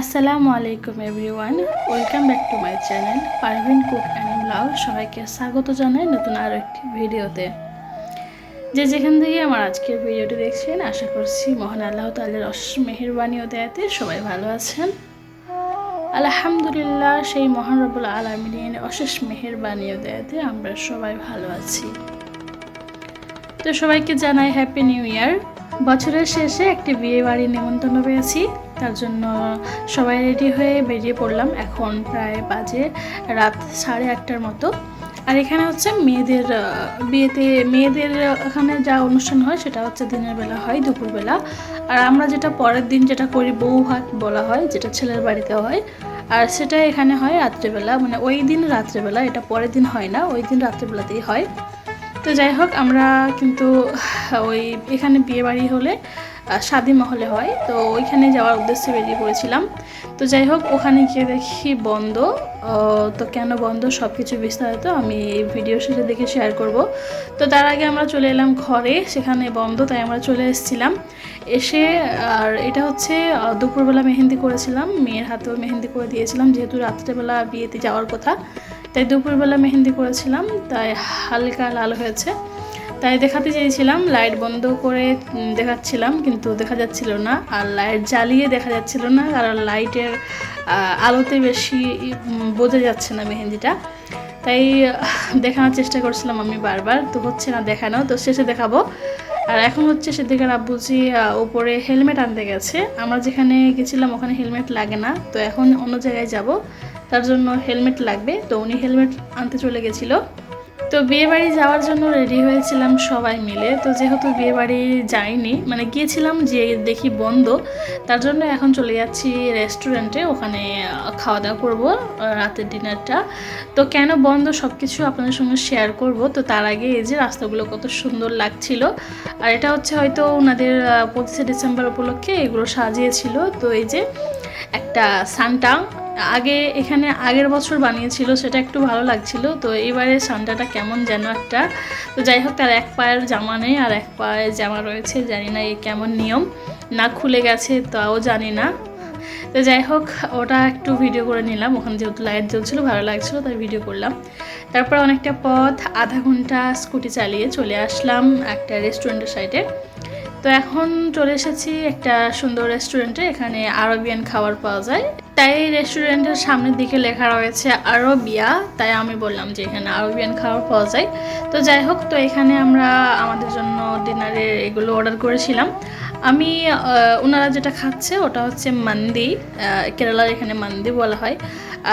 আসসালামু আলাইকুম everyone welcome back to my channel Parvin cook and blog সবাইকে স্বাগত জানাই নতুন আরও একটি ভিডিওতে। যে যেখান থেকে আমার আজকের ভিডিওটি দেখছেন, আশা করছি মহান আল্লাহ তালের অশেষ মেহরবানি ও দেয়াতে সবাই ভালো আছেন। আলহামদুলিল্লাহ, সেই মহান রবুল আলমিনের অশেষ মেহরবানি ও দেয়াতে আমরা সবাই ভালো আছি। তো সবাইকে জানাই হ্যাপি নিউ ইয়ার বছরের শেষে একটি বিয়ে বাড়ির নিমন্ত্রণ পেয়েছি। তার জন্য সবাই রেডি হয়ে বেরিয়ে পড়লাম। এখন প্রায় বাজে রাত সাড়ে আটটার মতো। আর এখানে হচ্ছে মেয়েদের বিয়েতে মেয়েদের এখানে যা অনুষ্ঠান হয় সেটা হচ্ছে দিনের বেলা হয়, দুপুরবেলা। আর আমরা যেটা পরের দিন যেটা করি, বউ হাত বলা হয়, যেটা ছেলের বাড়িতে হয়। আর সেটা এখানে হয় রাত্রেবেলা মানে ওই দিন রাত্রেবেলা, এটা পরের দিন হয় না, ওই দিন রাত্রেবেলাতেই হয়। তো যাই হোক, আমরা কিন্তু ওই এখানে বিয়ে বাড়ি হলে শাদি মহলে হয়। তো ওইখানে যাওয়ার উদ্দেশ্যে বেরিয়ে পড়েছিলাম। তো যাই হোক, ওখানে গিয়ে দেখি বন্ধ। তো কেন বন্ধ? সব কিছু বিস্তারিত আমি ভিডিও শেষে দেখে শেয়ার করব। তো তার আগে আমরা চলে এলাম ঘরে। সেখানে বন্ধ, তাই আমরা চলে এসেছিলাম। এসে, আর এটা হচ্ছে দুপুরবেলা মেহেন্দি করেছিলাম। মেয়ের হাতেও মেহেন্দি করে দিয়েছিলাম, যেহেতু রাত্রেবেলা বিয়েতে যাওয়ার কথা। তাই দুপুরবেলা মেহেন্দি করেছিলাম। তাই হালকা লাল হয়েছে। তাই দেখাতে চেয়েছিলাম লাইট বন্ধ করে দেখাচ্ছিলাম, কিন্তু দেখা যাচ্ছিল না। আর লাইট জ্বালিয়ে দেখা যাচ্ছিল না, কারণ লাইটের আলোতে বেশি বোঝা যাচ্ছে না মেহেন্দিটা। তাই দেখানোর চেষ্টা করছিলাম আমি বারবার, তো হচ্ছে না দেখানো তো শেষে দেখাবো। আর এখন হচ্ছে সেদিকের আব্বুজি উপরে হেলমেট আনতে গেছে। আমরা যেখানে গেছিলাম ওখানে হেলমেট লাগে না। তো এখন অন্য জায়গায় যাব। তার জন্য হেলমেট লাগবে। তো উনি হেলমেট আনতে চলে গেছিল। তো বিয়ে বাড়ি যাওয়ার জন্য রেডি হয়েছিলাম সবাই মিলে। তো যেহেতু বিয়ে বাড়ি যাইনি মানে গিয়েছিলাম যে দেখি বন্ধ, তার জন্য এখন চলে যাচ্ছি রেস্টুরেন্টে ওখানে খাওয়া দাওয়া করব রাতের ডিনারটা তো কেন বন্ধ সব কিছু আপনাদের সঙ্গে শেয়ার করব। তো তার আগে এই যে রাস্তাগুলো কত সুন্দর লাগছিল। আর এটা হচ্ছে হয়তো ওনাদের পঁচিশে ডিসেম্বর উপলক্ষে এগুলো সাজিয়েছিল। তো এই যে একটা সান্টা আগে এখানে আগের বছর বানিয়েছিল, সেটা একটু ভালো লাগছিল। তো এবারে সান্টাটা কেমন যেন একটা। তো যাই হোক, তার এক পায়ের জামা নেই আর এক পায়ের জামা রয়েছে, জানি না এই কেমন নিয়ম। না খুলে গেছে, তাও জানি না। তো যাই হোক, ওটা একটু ভিডিও করে নিলাম। ওখানে যেহেতু লাইট জ্বলছিল, ভালো লাগছিল, তাই ভিডিও করলাম। তারপর অনেকটা পথ, আধা ঘণ্টা স্কুটি চালিয়ে চলে আসলাম একটা রেস্টুরেন্টের সাইডে তো এখন চলে এসেছি একটা সুন্দর রেস্টুরেন্টে এখানে আরবিয়ান খাবার পাওয়া যায়। তাই রেস্টুরেন্টের সামনের দিকে লেখা রয়েছে আরবিয়া, তাই আমি বললাম যে এখানে আরবিয়ান খাবার পাওয়া যায়। তো যাই হোক, তো এখানে আমরা আমাদের জন্য ডিনারে এগুলো অর্ডার করেছিলাম। আমি ওনারা যেটা খাচ্ছে ওটা হচ্ছে মান্দি কেরালার এখানে মান্দি বলা হয়।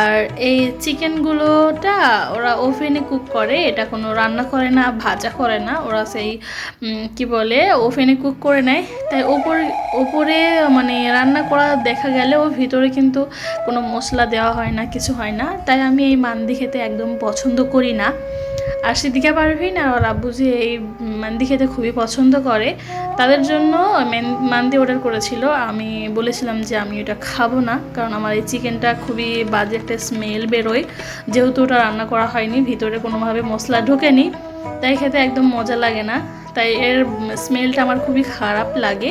আর এই চিকেনগুলোটা ওরা ওভেনে কুক করে, এটা কোনো রান্না করে না, ভাজা করে না। ওরা সেই কি বলে, ওভেনে কুক করে নেয়। তাই ওপর, ওপরে মানে রান্না করা দেখা গেলেও ভিতরে কিন্তু কোনো মশলা দেওয়া হয় না, কিছু হয় না। তাই আমি এই মান্দি খেতে একদম পছন্দ করি না। আর সিদ্দিকা পারভিন আর ওর আব্বুজি এই মান্দি খেতে খুবই পছন্দ করে, তাদের জন্য মেন- মান্দি অর্ডার করেছিল। আমি বলেছিলাম যে আমি ওটা খাব না, কারণ আমার এই চিকেনটা খুবই বাজে একটা স্মেল বেরোয়। যেহেতু ওটা রান্না করা হয়নি, ভিতরে কোনোভাবে মশলা ঢোকেনি, তাই খেতে একদম মজা লাগে না। তাই এর স্মেলটা আমার খুবই খারাপ লাগে।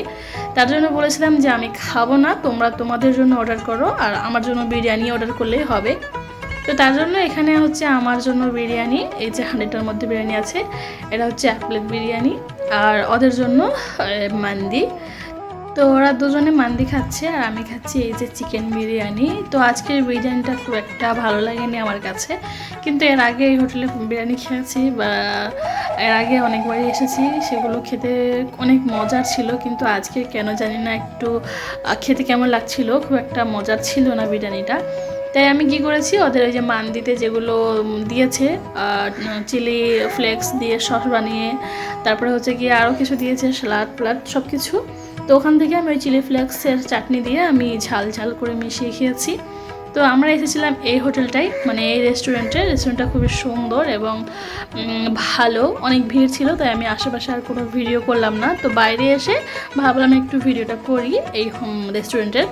তার জন্য বলেছিলাম যে আমি খাব না, তোমরা তোমাদের জন্য অর্ডার করো, আর আমার জন্য বিরিয়ানি অর্ডার করলেই হবে। তো তার জন্য এখানে হচ্ছে আমার জন্য বিরিয়ানি, এই যে হান্ড্রেডটার মধ্যে বিরিয়ানি আছে, এটা হচ্ছে এক প্লেট বিরিয়ানি, আর ওদের জন্য মান্দি তো ওরা দুজনে মান্দি খাচ্ছে আর আমি খাচ্ছি এই যে চিকেন বিরিয়ানি। তো আজকের বিরিয়ানিটা খুব একটা ভালো লাগেনি আমার কাছে। কিন্তু এর আগে এই হোটেলে বিরিয়ানি খেয়েছি বা এর আগে অনেকবারই এসেছি, সেগুলো খেতে অনেক মজার ছিল, কিন্তু আজকে কেন জানি না একটু খেতে কেমন লাগছিল, খুব একটা মজার ছিল না বিরিয়ানিটা। তাই আমি কি করেছি, ওদের ওই যে মান্দিতে যেগুলো দিয়েছে চিলি ফ্লেক্স দিয়ে সস বানিয়ে, তারপরে হচ্ছে গিয়ে আরও কিছু দিয়েছে স্যালাড ফ্লাড সব কিছু তো ওখান থেকে আমি ওই চিলি ফ্লেক্সের চাটনি দিয়ে আমি ঝাল ঝাল করে মিশিয়ে খেয়েছি। তো আমরা এসেছিলাম এই হোটেলটাই মানে এই রেস্টুরেন্টে রেস্টুরেন্টটা খুবই সুন্দর এবং ভালো। অনেক ভিড় ছিল তাই আমি আশেপাশে আর কোনো ভিডিও করলাম না। তো বাইরে এসে ভাবলাম একটু ভিডিওটা করি এই রেস্টুরেন্টের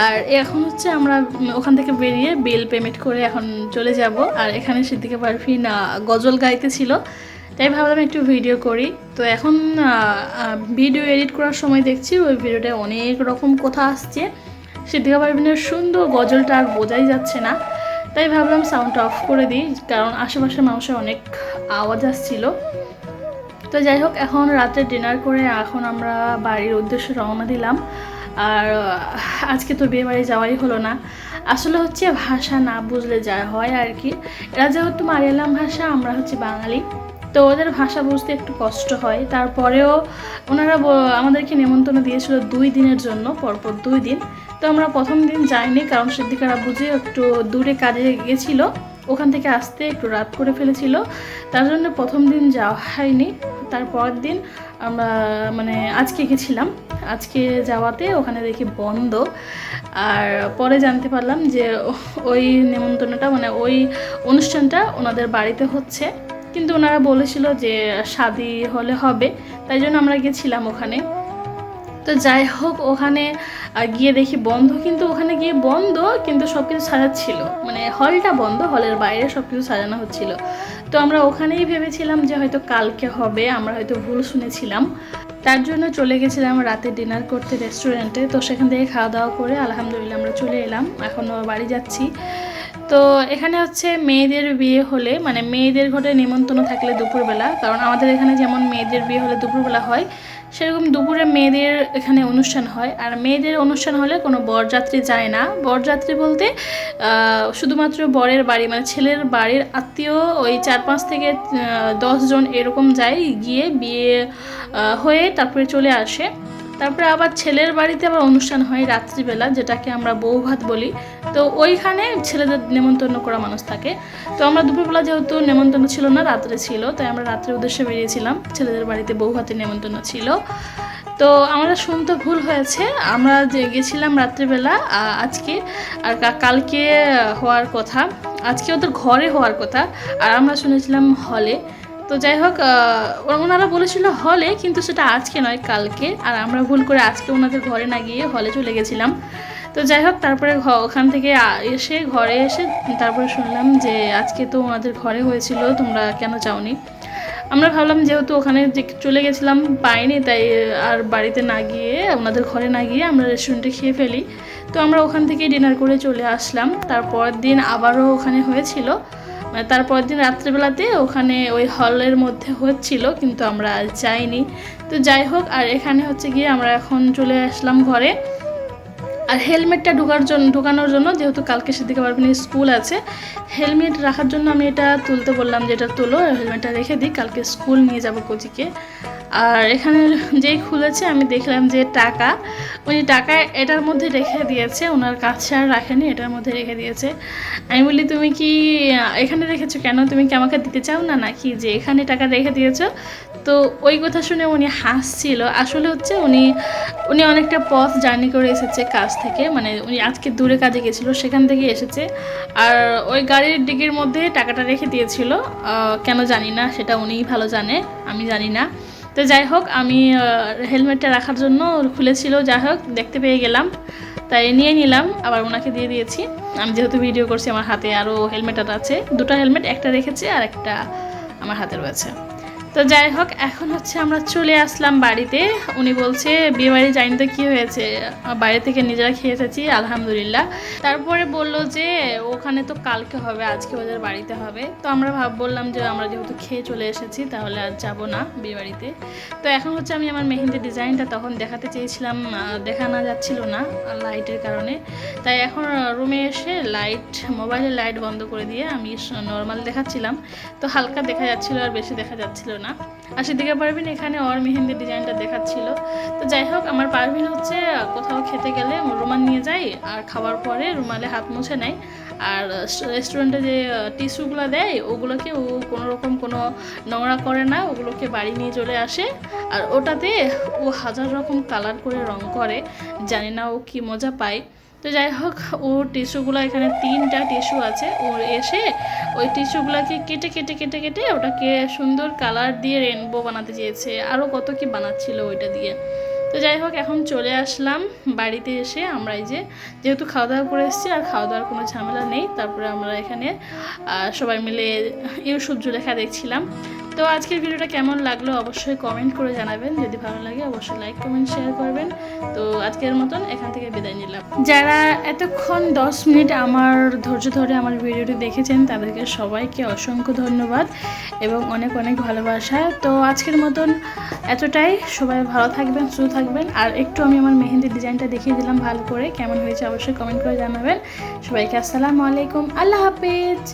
আর এখন হচ্ছে আমরা ওখান থেকে বেরিয়ে বিল পেমেন্ট করে এখন চলে যাব। আর এখানে সিদ্দিকে পারফিন আহ, গজল গাইতেছিল তাই ভাবলাম একটু ভিডিও করি। তো এখন ভিডিও এডিট করার সময় দেখছি ওই ভিডিওটায় অনেক রকম কথা আসছে। সিদ্ধিকা পারভিনের সুন্দর গজলটা আর বোঝাই যাচ্ছে না। তাই ভাবলাম সাউন্ডটা অফ করে দিই, কারণ আশেপাশের মানুষের অনেক আওয়াজ আসছিল। তো যাই হোক, এখন রাতে ডিনার করে এখন আমরা বাড়ির উদ্দেশ্যে রওনা দিলাম। আর আজকে তো বিয়ে বাড়ি যাওয়াই হলো না। আসলে হচ্ছে ভাষা না বুঝলে যা হয় আর কি। এরা যেহেতু মারিয়ালাম ভাষা, আমরা হচ্ছে বাঙালি। তো ওদের ভাষা বুঝতে একটু কষ্ট হয়। তারপরেও ওনারা আমাদেরকে নেমন্তন্ন দিয়েছিল দুই দিনের জন্য, পরপর দুই দিন। তো আমরা প্রথম দিন যাইনি, কারণ সিদ্দিকারা বুঝে একটু দূরে কাজে গেছিল। ওখান থেকে আসতে একটু রাত করে ফেলেছিল। তার জন্য প্রথম দিন যাওয়া হয়নি। তারপরের দিন আমরা মানে আজকে গেছিলাম। আজকে যাওয়াতে ওখানে দেখি বন্ধ। আর পরে জানতে পারলাম যে, ওই নেমন্তন্নটা মানে ওই অনুষ্ঠানটা ওনাদের বাড়িতে হচ্ছে। কিন্তু ওনারা বলেছিল যে শাদি হলে হবে, তাই জন্য আমরা গেছিলাম ওখানে। তো যাই হোক, ওখানে গিয়ে দেখি বন্ধ, কিন্তু ওখানে গিয়ে বন্ধ, কিন্তু সব কিছু সাজাচ্ছিল। মানে হলটা বন্ধ, হলের বাইরে সব কিছু সাজানো হচ্ছিল। তো আমরা ওখানেই ভেবেছিলাম যে হয়তো কালকে হবে, আমরা হয়তো ভুল শুনেছিলাম। তার জন্য চলে গেছিলাম রাতে ডিনার করতে রেস্টুরেন্টে তো সেখান থেকে খাওয়া দাওয়া করে আলহামদুলিল্লাহ আমরা চলে এলাম। এখনও বাড়ি যাচ্ছি। তো এখানে হচ্ছে মেয়েদের বিয়ে হলে মানে মেয়েদের ঘরে নিমন্ত্রণ থাকলে দুপুরবেলা, কারণ আমাদের এখানে যেমন মেয়েদের বিয়ে হলে দুপুরবেলা হয়, সেরকম দুপুরে মেয়েদের এখানে অনুষ্ঠান হয়। আর মেয়েদের অনুষ্ঠান হলে কোনো বরযাত্রী যায় না। বরযাত্রী বলতে শুধুমাত্র বরের বাড়ি মানে ছেলের বাড়ির আত্মীয় ওই চার পাঁচ থেকে দশ জন এরকম যায় গিয়ে বিয়ে হয়ে তারপরে চলে আসে। তারপরে আবার ছেলের বাড়িতে আবার অনুষ্ঠান হয় রাত্রিবেলা, যেটাকে আমরা বউ ভাত বলি। তো ওইখানে ছেলেদের নেমন্তন্ন করা মানুষ থাকে। তো আমরা দুপুরবেলা যেহেতু নেমন্তন্ন ছিল না, রাত্রে ছিল, তাই আমরা রাত্রের উদ্দেশ্যে বেরিয়েছিলাম। ছেলেদের বাড়িতে বউ ভাতের নেমন্তন্ন ছিল। তো আমরা শুনতে ভুল হয়েছে, আমরা যে গেছিলাম রাত্রিবেলা আজকে, আর কালকে হওয়ার কথা, আজকে ওদের ঘরে হওয়ার কথা, আর আমরা শুনেছিলাম হলে। তো যাই হোক ওনারা বলেছিল হলে, কিন্তু সেটা আজকে নয়, কালকে। আর আমরা ভুল করে আজকে ওনাদের ঘরে না গিয়ে হলে চলে গেছিলাম। তো যাই হোক তারপরে ওখান থেকে এসে, ঘরে এসে তারপরে শুনলাম যে আজকে তো ওনাদের ঘরে হয়েছিল, তোমরা কেন যাওনি আমরা ভাবলাম যেহেতু ওখানে যে চলে গেছিলাম, পাইনি, তাই আর বাড়িতে না গিয়ে, ওনাদের ঘরে না গিয়ে আমরা রেস্টুরেন্টে খেয়ে ফেলি। তো আমরা ওখান থেকে ডিনার করে চলে আসলাম। তারপরের দিন আবারও ওখানে হয়েছিল। তারপরের দিন রাত্রেবেলাতে ওখানে ওই হলের মধ্যে হচ্ছিল, কিন্তু আমরা যাইনি। তো যাই হোক, আর এখানে হচ্ছে গিয়ে আমরা এখন চলে আসলাম ঘরে। আর হেলমেটটা ঢোকার জন্য ঢোকানোর জন্য যেহেতু কালকে সেদিকে পারবেন স্কুল আছে, হেলমেট রাখার জন্য আমি এটা তুলতে বললাম যে এটা তোলো হেলমেটটা রেখে দিই, কালকে স্কুল নিয়ে যাব কোচিকে। আর এখানে যেই খুলেছে, আমি দেখলাম যে টাকা। উনি টাকা এটার মধ্যে রেখে দিয়েছে, ওনার কাছে আর রাখেনি, এটার মধ্যে রেখে দিয়েছে। আমি বলি, তুমি কি এখানে রেখেছো কেন? তুমি কি আমাকে দিতে চাও না নাকি যে এখানে টাকা রেখে দিয়েছ? তো ওই কথা শুনে উনি হাসছিল। আসলে হচ্ছে উনি উনি অনেকটা পথ জার্নি করে এসেছে কাজ থেকে মানে উনি আজকে দূরে কাজে গেছিল, সেখান থেকে এসেছে। আর ওই গাড়ির ডিগির মধ্যে টাকাটা রেখে দিয়েছিল। কেন জানি না, সেটা উনিই ভালো জানে, আমি জানি না। তো যাই হোক, আমি হেলমেটটা রাখার জন্য খুলেছিল, যাই হোক, দেখতে পেয়ে গেলাম। তাই নিয়ে নিলাম, আবার ওনাকে দিয়ে দিয়েছি। আমি যেহেতু ভিডিও করছি, আমার হাতে আরও হেলমেট আছে। দুটো হেলমেট একটা রেখেছে আর একটা আমার হাতে রয়েছে। তো যাই হোক, এখন হচ্ছে আমরা চলে আসলাম বাড়িতে। উনি বলছে, বিয়ে বাড়ি যাইনি তো কী হয়েছে? বাইরে থেকে নিজেরা খেয়ে এসেছি, আলহামদুলিল্লাহ। তারপরে বলল যে, ওখানে তো কালকে হবে, আজকে ওদের বাড়িতে হবে। তো আমরা ভাব, বললাম যে, আমরা যেহেতু খেয়ে চলে এসেছি, তাহলে আর যাব না বিয়ে বাড়িতে। তো এখন হচ্ছে আমি আমার মেহেন্দির ডিজাইনটা তখন দেখাতে চেয়েছিলাম দেখানো যাচ্ছিল না লাইটের কারণে। তাই এখন রুমে লাইট মোবাইলের লাইট বন্ধ করে দিয়ে আমি নর্মাল দেখাচ্ছিলাম। তো হালকা দেখা যাচ্ছিল আর বেশি দেখা যাচ্ছিল না। আর সেদিকে পারবিন এখানে ওর মেহেন্দির ডিজাইনটা দেখাচ্ছিল। তো যাই হোক, আমার পারবিন হচ্ছে কোথাও খেতে গেলে রুমাল নিয়ে যাই আর খাওয়ার পরে রুমালে হাত মুছে নেয়। আর রেস্টুরেন্টে যে টিস্যুগুলো দেয়, ওগুলোকে ও কোনো রকম কোনো নোংরা করে না, ওগুলোকে বাড়ি নিয়ে চলে আসে। আর ওটাতে ও হাজার রকম কালার করে রং করে। জানি না ও কি মজা পায়। তো যাই হোক ও টিস্যুগুলো এখানে তিনটা টিস্যু আছে। ও এসে ওই টিস্যুগুলোকে কেটে কেটে কেটে কেটে ওটাকে সুন্দর কালার দিয়ে রেনবো বানাতে চেয়েছে। আরও কত কি বানাচ্ছিল ওইটা দিয়ে। তো যাই হোক এখন চলে আসলাম বাড়িতে এসে আমরা এই যে যেহেতু খাওয়া দাওয়া করে এসেছি, আর খাওয়া দাওয়ার কোনো ঝামেলা নেই। তারপরে আমরা এখানে সবাই মিলে ইউসুফ জুলেখা দেখছিলাম। তো আজকের ভিডিওটা কেমন লাগল অবশ্যই কমেন্ট করে জানাবেন। যদি ভালো লাগে, অবশ্যই লাইক কমেন্ট শেয়ার করবেন। তো আজকের মতন এখান থেকে বিদায় নিলাম। যারা এতক্ষণ দশ মিনিট আমার ধৈর্য ধরে আমার ভিডিওটি দেখেছেন, তাদেরকে সবাইকে অসংখ্য ধন্যবাদ এবং অনেক অনেক ভালোবাসা। তো আজকের মতন এতটাই। সবাই ভালো থাকবেন, সুস্থ থাকবেন। আর একটু আমি আমার মেহেন্দির ডিজাইনটা দেখিয়ে দিলাম ভালো করে। কেমন হয়েছে অবশ্যই কমেন্ট করে জানাবেন। সবাইকে আসসালামু আলাইকুম। আল্লাহ হাফেজ।